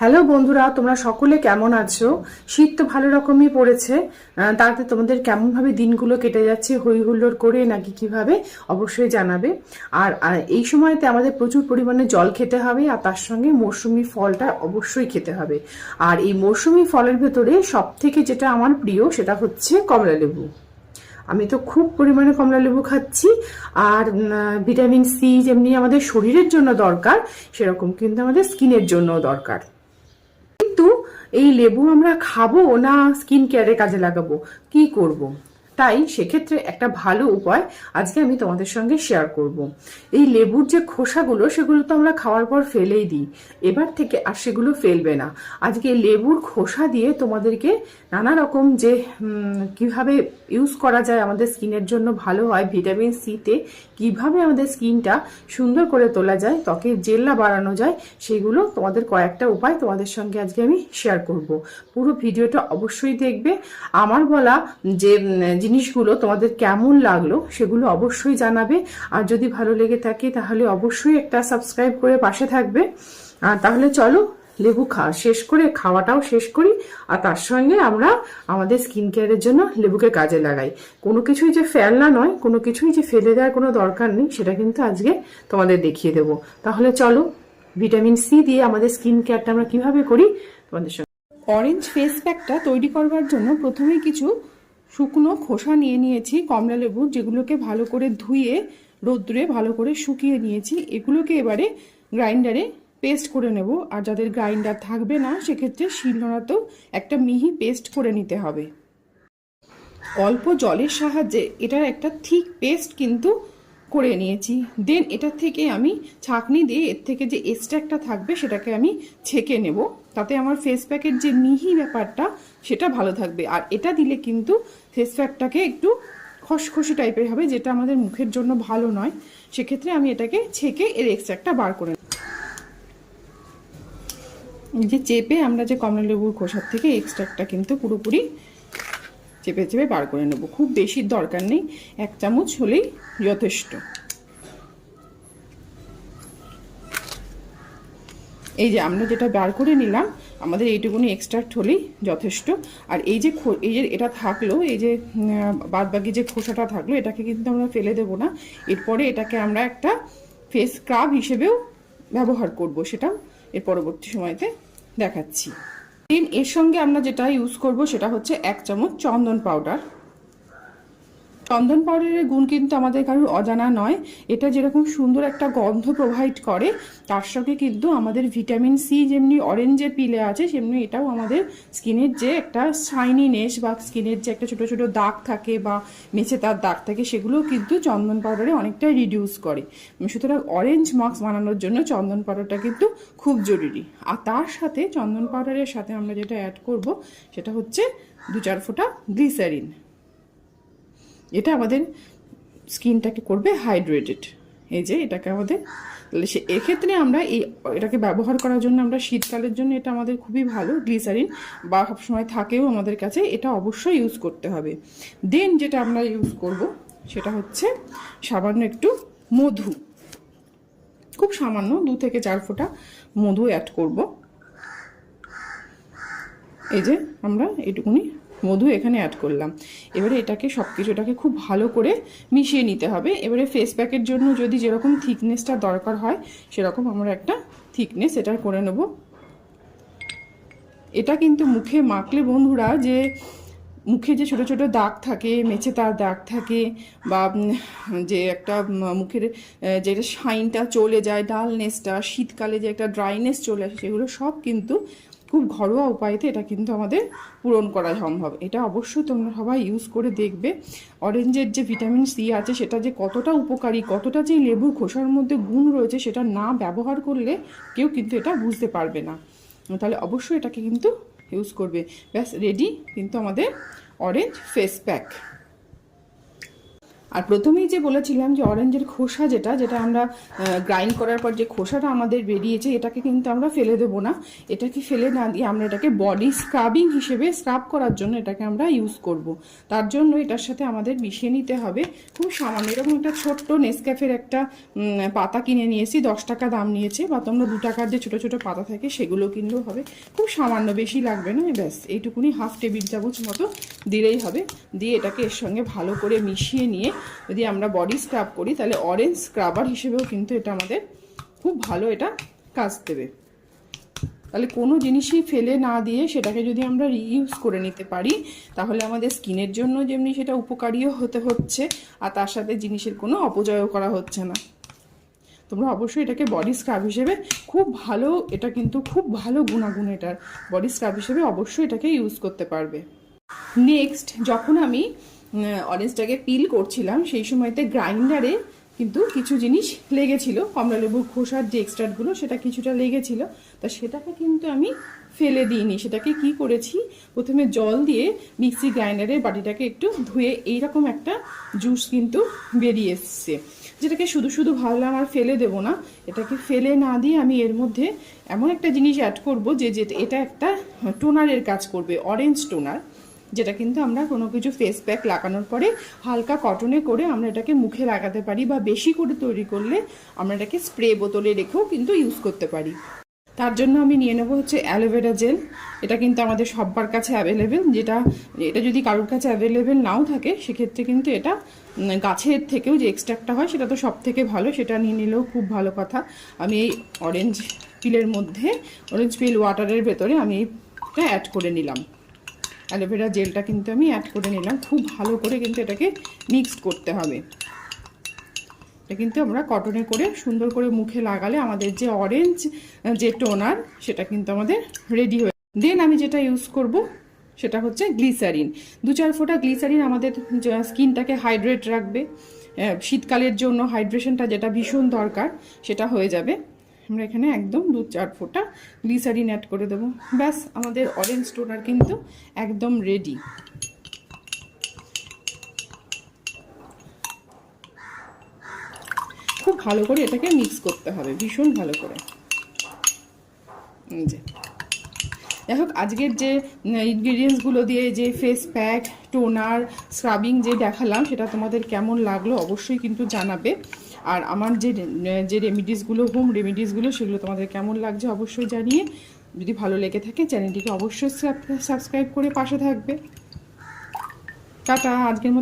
Hello বন্ধুরা, তোমরা সকলে কেমন আছো? শীত তো ভালো রকমই পড়েছে। তাতে তোমাদের কেমনভাবে দিনগুলো কেটে যাচ্ছে হই হুল্লোড় করে নাকি কীভাবে, অবশ্যই জানাবে। আর আর এই সময়তে আমাদের প্রচুর পরিমাণে জল খেতে হবে, আর তার সঙ্গে মৌসুমি ফলটা অবশ্যই খেতে হবে। আর এই মৌসুমি ফলের ভেতরে সব থেকে যেটা আমার প্রিয়, সেটা হচ্ছে কমলা লেবু আমি তো খুব পরিমাণে কমলা লেবু খাচ্ছি, আর ভিটামিন সি যেমনি আমাদের শরীরের জন্য দরকার, সেরকম কিন্তু আমাদের স্কিনের জন্যও দরকার। কিন্তু এই লেবু আমরা খাব না স্কিন কেয়ারে কাজে লাগাবো কি করব। তাই সেক্ষেত্রে একটা ভালো উপায় আজকে আমি তোমাদের সঙ্গে শেয়ার করব। এই লেবুর যে খোসাগুলো, সেগুলো তো আমরা খাওয়ার পর ফেলেই দিই। এবার থেকে আর সেগুলো ফেলবে না। আজকে লেবুর খোসা দিয়ে তোমাদেরকে নানা রকম যে কীভাবে ইউজ করা যায় আমাদের স্কিনের জন্য ভালো হয়, ভিটামিন সিতে কীভাবে আমাদের স্কিনটা সুন্দর করে তোলা যায়, ত্বকে জেল্লা বাড়ানো যায়, সেগুলো তোমাদের কয়েকটা উপায় তোমাদের সঙ্গে আজকে আমি শেয়ার করব। পুরো ভিডিওটা অবশ্যই দেখবে। আমার বলা যে জিনিসগুলো তোমাদের কেমন লাগল সেগুলো অবশ্যই জানাবে। আর যদি ভালো লেগে থাকে তাহলে অবশ্যই একটা সাবস্ক্রাইব করে পাশে থাকবে। আর তাহলে চলো লেবু খাওয়া শেষ করে খাওয়াটাও শেষ করি। আর তার সঙ্গে আমরা আমাদের স্কিন কেয়ারের জন্য লেবুকে কাজে লাগাই। কোনো কিছুই যে ফেলনা নয়, কোনো কিছুই যে ফেলে দেওয়ার কোনো দরকার নেই, সেটা কিন্তু আজকে তোমাদের দেখিয়ে দেবো। তাহলে চলো ভিটামিন সি দিয়ে আমাদের স্কিন কেয়ারটা আমরা কীভাবে করি তোমাদের সঙ্গে। অরেঞ্জ ফেস প্যাকটা তৈরি করবার জন্য প্রথমেই কিছু শুকনো খোসা নিয়ে নিয়েছি, কমলা লেবুর যেগুলোকে ভালো করে ধুয়ে রোদ্দুরে ভালো করে শুকিয়ে নিয়েছি। এগুলোকে এবারে গ্রাইন্ডারে পেস্ট করে নেব। আর যাদের গ্রাইন্ডার থাকবে না, সেক্ষেত্রে শিলনোড়াতেও একটা মিহি পেস্ট করে নিতে হবে। অল্প জলের সাহায্যে, এটার একটা থিক পেস্ট কিন্তু করে নিয়েছি। দেন এটার থেকে আমি ছাঁকনি দিয়ে এর থেকে যে এক্সট্রাক্টটা থাকবে সেটাকে আমি ছেঁকে নেব। তাতে আমার ফেস প্যাকের যে মিহি ব্যাপারটা, সেটা ভালো থাকবে। আর এটা দিলে কিন্তু ফেস প্যাকটাকে একটু খসখসে টাইপের হবে, যেটা আমাদের মুখের জন্য ভালো নয়। সেক্ষেত্রে আমি এটাকে ছেঁকে এর এক্সট্রাক্টটা বার করে যে চেপে আমরা যে কমলা লেবুর খোসার থেকে এক্সট্রাক্টটা কিন্তু পুরোপুরি চেপে চেপে বার করে নেব। খুব বেশি দরকার নেই, এক চামচ হলেই যথেষ্ট। এই যে আমরা যেটা বার করে নিলাম, আমাদের এইটুকুনি এক্সট্রাক্ট হলেই যথেষ্ট। আর এই যে এই যে এটা থাকল, এই যে বাদ বাকি যে খোসাটা থাকল, এটাকে কিন্তু আমরা ফেলে দেব না। এরপরে এটাকে আমরা একটা ফেস স্ক্রাব হিসেবেও ব্যবহার করব সেটা এর পরবর্তী সময়তে দেখাচ্ছি। দেন এর সঙ্গে আমরা যেটা ইউজ করব সেটা হচ্ছে এক চামচ চন্দন পাউডার চন্দন পাউডারের গুণ কিন্তু আমাদের কারোর অজানা নয়। এটা যেরকম সুন্দর একটা গন্ধ প্রোভাইড করে, তার সঙ্গে কিন্তু আমাদের ভিটামিন সি যেমনি অরেঞ্জের পিলে আছে, সেমনি এটাও আমাদের স্কিনের যে একটা শাইনিনেস বা স্কিনের যে একটা ছোট ছোট দাগ থাকে বা মেছে তার দাগ থাকে, সেগুলোও কিন্তু চন্দন পাউডারে অনেকটাই রিডিউস করে। সুতরাং অরেঞ্জ মাস্ক বানানোর জন্য চন্দন পাউডারটা কিন্তু খুব জরুরি। আর তার সাথে চন্দন পাউডারের সাথে আমরা যেটা অ্যাড করব, সেটা হচ্ছে দু চার ফোঁটা গ্লিসারিন এটা আমাদের স্কিনটাকে করবে হাইড্রেটেড। এই যে এটাকে আমাদের তাহলে সে এক্ষেত্রে আমরা এই এটাকে ব্যবহার করার জন্য আমরা শীতকালের জন্য এটা আমাদের খুবই ভালো, গ্লিসারিন, বা সবসময় থাকেও আমাদের কাছে, এটা অবশ্যই ইউজ করতে হবে। দেন যেটা আমরা ইউজ করব, সেটা হচ্ছে সামান্য একটু মধু। খুব সামান্য, দু থেকে চার ফোঁটা মধু অ্যাড করব। এই যে আমরা এটুকুনি মধু এখানে অ্যাড করলাম। এবারে এটাকে সব কিছুটাকে খুব ভালো করে মিশিয়ে নিতে হবে। এবারে ফেস প্যাকের জন্য যদি যেরকম থিকনেসটা দরকার হয়, সেরকম আমরা একটা থিকনেস এটা করে নেব। এটা কিন্তু মুখে মাখলে বন্ধুরা যে মুখে যে ছোট ছোট দাগ থাকে মেচে তার দাগ থাকে বা যে একটা মুখের যেটা শাইনটা চলে যায় ডালনেসটা শীতকালে যে একটা ড্রাইনেস চলে আসে, সেগুলো সব কিন্তু খুব ঘরোয়া উপায়তে এটা কিন্তু আমাদের পূরণ করা সম্ভব। এটা অবশ্যই তোমরা সবাই ইউজ করে দেখবে। অরেঞ্জের যে ভিটামিন সি আছে, সেটা যে কতটা উপকারী, কতটা যে লেবুর খোসার মধ্যে গুণ রয়েছে, সেটা না ব্যবহার করলে কেউ কিন্তু এটা বুঝতে পারবে না। তাহলে অবশ্যই এটাকে কিন্তু ইউজ করবে। ব্যাস রেডি কিন্তু আমাদের অরেঞ্জ ফেস প্যাক আর প্রথমেই যে বলেছিলাম যে অরেঞ্জের খোসা যেটা যেটা আমরা গ্রাইন্ড করার পর যে খোসাটা আমাদের বেরিয়েছে, এটাকে কিন্তু আমরা ফেলে দেবো না। এটাকে ফেলে না দিয়ে আমরা এটাকে বডি স্ক্রাবিং হিসেবে স্ক্রাব করার জন্য এটাকে আমরা ইউজ করব। তার জন্য এটার সাথে আমাদের মিশিয়ে নিতে হবে। খুব সামান্য, এরকম একটা ছোট্ট নেসক্যাফের একটা পাতা কিনে নিয়েছি, দশ টাকা দাম নিয়েছে, বা তোমরা দু টাকার যে ছোটো ছোটো পাতা থাকে সেগুলো কিনলেও হবে। খুব সামান্য বেশি লাগবে না, ব্যাস, এইটুকুনি হাফ টেবিল চামচ মতো দিলেই হবে। দিয়ে এটাকে এর সঙ্গে ভালো করে মিশিয়ে নিয়ে যদি আমরা বডি স্ক্রাব করি, তাহলে অরেঞ্জ স্ক্রাবার হিসেবেও কিন্তু এটা আমাদের খুব ভালো এটা কাজ দেবে। তাহলে কোনো জিনিসই ফেলে না দিয়ে সেটাকে যদি আমরা রিইউজ করে নিতে পারি, তাহলে আমাদের স্কিনের জন্য যেমনি সেটা উপকারীও হতে হচ্ছে, আর তার সাথে জিনিসের কোনো অপচয়ও করা হচ্ছে না। তোমরা অবশ্যই এটাকে বডি স্ক্রাব হিসেবে খুব ভালো, এটা কিন্তু খুব ভালো গুণাগুণ এটার। বডি স্ক্রাব হিসেবে অবশ্যই এটাকে ইউজ করতে পারবে। নেক্সট যখন আমি অরেঞ্জটাকে পিল করছিলাম, সেই সময়তে গ্রাইন্ডারে কিন্তু কিছু জিনিস লেগেছিল, কমলা লেবুর খোসার যে এক্সট্রাটগুলো সেটা কিছুটা লেগেছিল। তা সেটাকে কিন্তু আমি ফেলে দিইনি। সেটাকে কি করেছি? প্রথমে জল দিয়ে মিক্সি গ্রাইন্ডারের বাটিটাকে একটু ধুয়ে এইরকম একটা জুস কিন্তু বেরিয়ে এসছে। যেটাকে শুধু শুধু ভাবলাম আর ফেলে দেবো না, এটাকে ফেলে না দিয়ে আমি এর মধ্যে এমন একটা জিনিস অ্যাড করব যে এটা একটা টোনারের কাজ করবে অরেঞ্জ টোনার যেটা কিন্তু আমরা কোনো কিছু ফেস প্যাক লাগানোর পরে হালকা কটনে করে আমরা এটাকে মুখে লাগাতে পারি বা বেশি করে তৈরি করলে আমরা এটাকে স্প্রে বোতলে রেখেও কিন্তু ইউজ করতে পারি। তার জন্য আমি নিয়ে নেব হচ্ছে অ্যালোভেরা জেল। এটা কিন্তু আমাদের সব্বার কাছে অ্যাভেলেবেল যেটা, এটা যদি কারোর কাছে অ্যাভেলেবেল নাও থাকে, সেক্ষেত্রে কিন্তু এটা গাছের থেকেও যে এক্সট্রাক্টটা হয়, সেটা তো সব থেকে ভালো, সেটা নিয়ে নিলেও খুব ভালো কথা। আমি এই অরেঞ্জ পিলের মধ্যে অরেঞ্জ পিল ওয়াটারের ভেতরে আমি এটা অ্যাড করে নিলাম। অ্যালোভেরা জেলটা কিন্তু আমি অ্যাড করে নিলাম। খুব ভালো করে কিন্তু এটাকে মিক্স করতে হবে। এটা কিন্তু আমরা কটনে করে সুন্দর করে মুখে লাগালে আমাদের যে অরেঞ্জ যে টোনার সেটা কিন্তু আমাদের রেডি হয়ে দেন আমি যেটা ইউজ করব, সেটা হচ্ছে গ্লিসারিন দু চার ফোঁটা গ্লিসারিন আমাদের স্কিনটাকে হাইড্রেট রাখবে। শীতকালের জন্য হাইড্রেশনটা যেটা ভীষণ দরকার, সেটা হয়ে যাবে। আমরা এখানে একদম দু চার ফোঁটা গ্লিসারিন অ্যাড করে দেবো। ব্যাস, আমাদের অরেঞ্জ টোনার কিন্তু একদম রেডি খুব ভালো করে এটাকে মিক্স করতে হবে, ভীষণ ভালো করে। যে। যাই হোক, আজকের যে ইনগ্রিডিয়েন্টসগুলো দিয়ে যে ফেস প্যাক টোনার স্ক্রাবিং যে দেখালাম, সেটা তোমাদের কেমন লাগল অবশ্যই কিন্তু জানাবে। আর আমার যে যে রেমিডিসগুলো হোম রেমিডিসগুলো সেগুলো তোমাদের কেমন লাগছে অবশ্যই জানিয়ে। যদি ভালো লেগে থাকে, চ্যানেলটিকে অবশ্যই সাবস্ক্রাইব করে পাশে থাকবে। টাটা, আজকের